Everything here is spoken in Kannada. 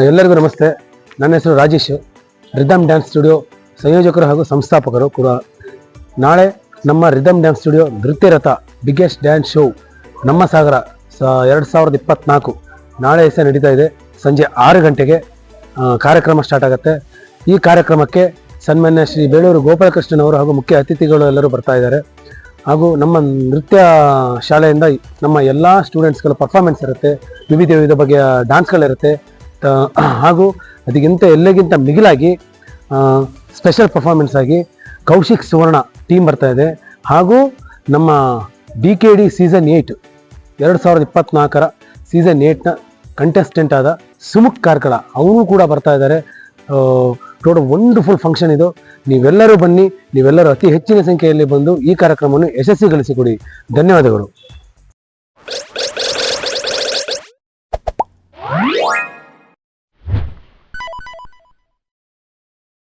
ಎಲ್ಲರಿಗೂ ನಮಸ್ತೆ. ನನ್ನ ಹೆಸರು ರಾಜೇಶ್. ರಿದಮ್ ಡ್ಯಾನ್ಸ್ ಸ್ಟುಡಿಯೋ ಸಂಯೋಜಕರು ಹಾಗೂ ಸಂಸ್ಥಾಪಕರು ಕೂಡ. ನಾಳೆ ನಮ್ಮ rhythm dance studio Nrityaratha biggest dance show ನಮ್ಮ ಸಾಗರ ಸ, ಎರಡು ಸಾವಿರದ ಇಪ್ಪತ್ನಾಲ್ಕು ನಾಳೆ ಹೆಸರು ನಡೀತಾ ಇದೆ. ಸಂಜೆ ಆರು ಗಂಟೆಗೆ ಕಾರ್ಯಕ್ರಮ ಸ್ಟಾರ್ಟ್ ಆಗುತ್ತೆ. ಈ ಕಾರ್ಯಕ್ರಮಕ್ಕೆ ಸನ್ಮಾನ್ಯ ಶ್ರೀ ಬೇಳೂರು ಗೋಪಾಲಕೃಷ್ಣನ್ ಅವರು ಹಾಗೂ ಮುಖ್ಯ ಅತಿಥಿಗಳು ಎಲ್ಲರೂ ಬರ್ತಾ ಇದ್ದಾರೆ. ಹಾಗೂ ನಮ್ಮ ನೃತ್ಯ ಶಾಲೆಯಿಂದ ನಮ್ಮ ಎಲ್ಲ ಸ್ಟೂಡೆಂಟ್ಸ್ಗಳ ಪರ್ಫಾರ್ಮೆನ್ಸ್ ಇರುತ್ತೆ. ವಿವಿಧ ವಿವಿಧ ಬಗೆಯ ಡ್ಯಾನ್ಸ್ಗಳಿರುತ್ತೆ ಹಾಗೂ ಅದಕ್ಕಿಂತ ಎಲ್ಲಗಿಂತ ಮಿಗಿಲಾಗಿ ಸ್ಪೆಷಲ್ ಪರ್ಫಾರ್ಮೆನ್ಸ್ ಆಗಿ ಕೌಶಿಕ್ ಸುವರ್ಣ ಟೀಮ್ ಬರ್ತಾ ಇದೆ. ಹಾಗೂ ನಮ್ಮ D K D season eight ಎರಡು ಸಾವಿರದ ಇಪ್ಪತ್ತ್ನಾಲ್ಕರ ಸೀಸನ್ ಏಯ್ಟ್ನ ಕಂಟೆಸ್ಟೆಂಟ್ ಆದ ಸುಮುಖ್ ಕಾರ್ಕಳ ಅವನು ಕೂಡ ಬರ್ತಾ ಇದ್ದಾರೆ. ಟೋಟಲ್ ವಂಡರ್ಫುಲ್ ಫಂಕ್ಷನ್ ಇದು. ನೀವೆಲ್ಲರೂ ಬನ್ನಿ, ನೀವೆಲ್ಲರೂ ಅತಿ ಹೆಚ್ಚಿನ ಸಂಖ್ಯೆಯಲ್ಲಿ ಬಂದು ಈ ಕಾರ್ಯಕ್ರಮವನ್ನು ಯಶಸ್ವಿಗೊಳಿಸಿಕೊಡಿ. ಧನ್ಯವಾದಗಳು.